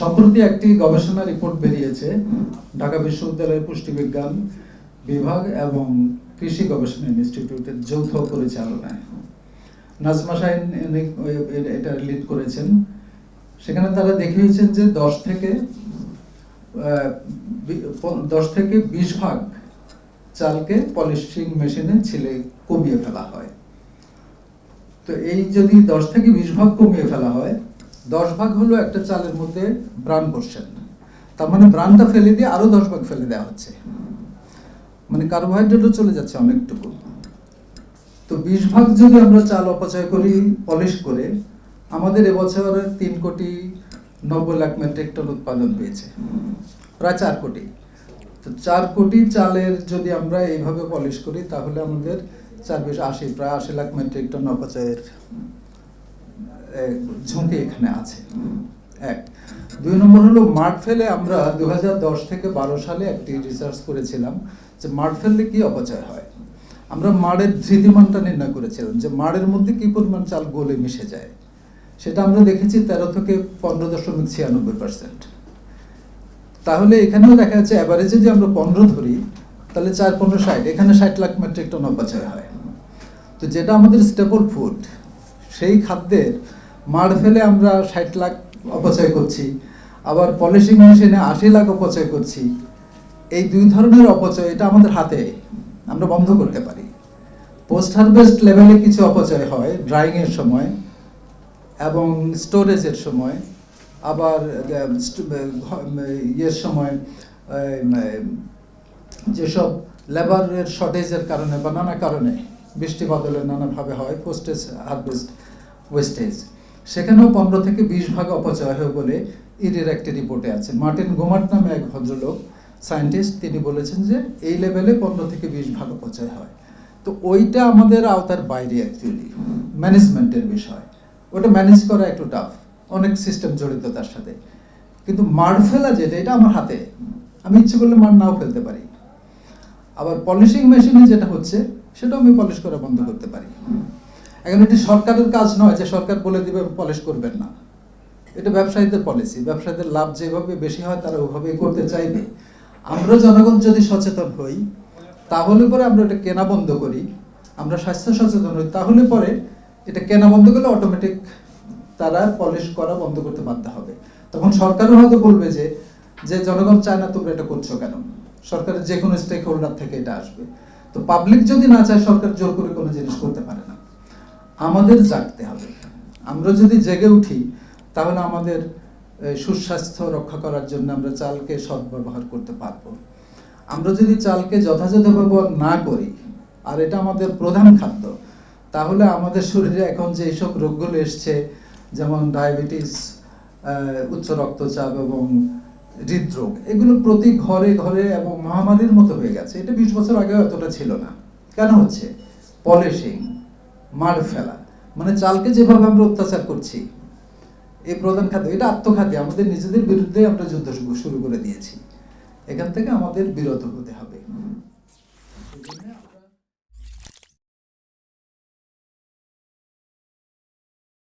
সম্প্রতি একটি গবেষণা রিপোর্ট বেরিয়েছে। ঢাকা বিশ্ববিদ্যালয়ের পুষ্টিবিজ্ঞান বিভাগ এবং কৃষি গবেষণা ইনস্টিটিউটের যৌথ পরিচালনায়। নাজমা শাহিন এটা লিড করেছেন। সেখানে তারা দেখিয়েছেন যে দশ থেকে দশ থেকে বিশ ভাগ চালকে পলিশিং মেশিনে ছিলে কমিয়ে ফেলা হয়। তো এই যদি দশ থেকে বিশ ভাগ কমিয়ে ফেলা হয় দশ ভাগ হলো একটা চালের মধ্যে ব্রান পোর্শন তার মানে ব্রানটা ফেলে দিয়ে আরও দশ ভাগ ফেলে দেওয়া হচ্ছে। মানে কার্বোহাইড্রেটও চলে যাচ্ছে অনেকটুকু। তো বিশ ভাগ যদি আমরা চাল অপচয় করি, পলিশ করে, আমাদের এবছর তিন কোটি নব্বই লাখ মেট্রিক টন উৎপাদন হয়েছে প্রায় চার কোটি। তো চার কোটি চালের যদি আমরা এইভাবে পলিশ করি, তাহলে আমাদের চার বিশ আশি, প্রায় আশি লাখ মেট্রিক টন অপচয়ের ঝুঁকি এখানে আছে। এক, দুই নম্বর হলো মাঠ ফেলে আমরা দু থেকে বারো সালে একটি রিসার্চ করেছিলাম যে ফেললে কি অপচয় হয়। আমরা মাড়ের ধৃতিমানটা নির্ণয় করেছিলাম যে মাড়ের মধ্যে কি পরিমাণ চাল গলে মিশে যায়। সেটা আমরা দেখেছি তেরো থেকে পনেরো দশমিক ছিয়ানব্বই পার্সেন্ট তাহলে এখানেও দেখা যাচ্ছে অ্যাভারেজে যদি আমরা পনেরো ধরি, তাহলে চার, পনেরো, ষাট, এখানে ষাট লাখ মেট্রিক টন অপচয় হয়। তো যেটা আমাদের স্টেপল ফুড সেই খাদ্যের মাড় ফেলে আমরা ষাট লাখ অপচয় করছি, আবার পলিশিং মেশিনে আশি লাখ অপচয় করছি, এই দুই ধরনের অপচয় এটা আমাদের হাতে, আমরা বন্ধ করতে পারি। পোস্ট হারভেস্ট লেভেলে কিছু অপচয় হয় ড্রাইংয়ের সময় এবং স্টোরেজের সময়, আবার ইয়ের সময় যেসব লেবারের শর্টেজের কারণে বা নানা কারণে বৃষ্টি বাদলের নানাভাবে হয় পোস্টেজ হারভেস্ট ওয়েস্টেজ সেখানেও পনেরো থেকে বিশ ভাগ অপচয় হয় বলে ইডির একটি রিপোর্টে আছে। মার্টিন গোমার্ট নামে এক ভদ্রলোক, সায়েন্টিস্ট, তিনি বলেছেন যে এই লেভেলে পনেরো থেকে বিশ ভাগ অপচয় হয়। তো ওইটা আমাদের আওতার বাইরে অ্যাকচুয়ালি ম্যানেজমেন্টের বিষয়। ওটা ম্যানেজ করা একটু টাফ অনেক সিস্টেম জড়িত তার সাথে। কিন্তু মার ফেলা যেটা, এটা আমার হাতে। আমি ইচ্ছে করলে মার নাও ফেলতে পারি। আবার পলিশিং মেশিনে যেটা হচ্ছে, সেটাও আমি পলিশ করা বন্ধ করতে পারি। এখন এটি সরকারের কাজ নয়, যে সরকার বলে দিবে পলিশ করবেন না। এটা ব্যবসায়ীদের পলিসি ব্যবসায়ীদের লাভ যেভাবে বেশি হয়, তারা ওভাবেই করতে চাইবে। আমরা জনগণ যদি সচেতন হই, তাহলে পরে আমরা এটা কেনা বন্ধ করি। আমরা স্বাস্থ্য সচেতন হই, তাহলে পরে এটা কেনা বন্ধ করলে অটোমেটিক তারা পলিশ করা বন্ধ করতে বাধ্য হবে। তখন সরকারও হয়তো বলবে যে যে জনগণ চায় না, তোমরা এটা করছ কেন? সরকারের যে কোনো স্টেক হোল্ডার থেকে এটা আসবে। তো পাবলিক যদি না চায়, সরকার জোর করে কোনো জিনিস করতে পারে না। আমাদের জাগতে হবে। আমরা যদি জেগে উঠি, তাহলে আমাদের সুস্বাস্থ্য রক্ষা করার জন্য আমরা চালকে সদ্ব্যবহার করতে পারব। আমরা যদি চালকে যথাযথ ব্যবহার না করি, আর এটা আমাদের প্রধান খাদ্য, তাহলে আমাদের শরীরে এখন যে সব রোগগুলো এসছে, যেমন ডায়াবেটিস উচ্চ রক্তচাপ এবং হৃদরোগ, এগুলো প্রতি ঘরে ঘরে এবং মহামারীর মতো হয়ে গেছে। এটা বিশ বছর আগে অতটা ছিল না। কেন হচ্ছে? পলিশিং মার ফেলা। মানে চালকে যেভাবে আমরা অত্যাচার করছি, এই প্রধান খাদ্য, এটা আত্মঘাতী। আমাদের নিজেদের বিরুদ্ধে আমরা যুদ্ধ শুরু- করে দিয়েছি। এখান থেকে আমাদের বিরত হতে হবে।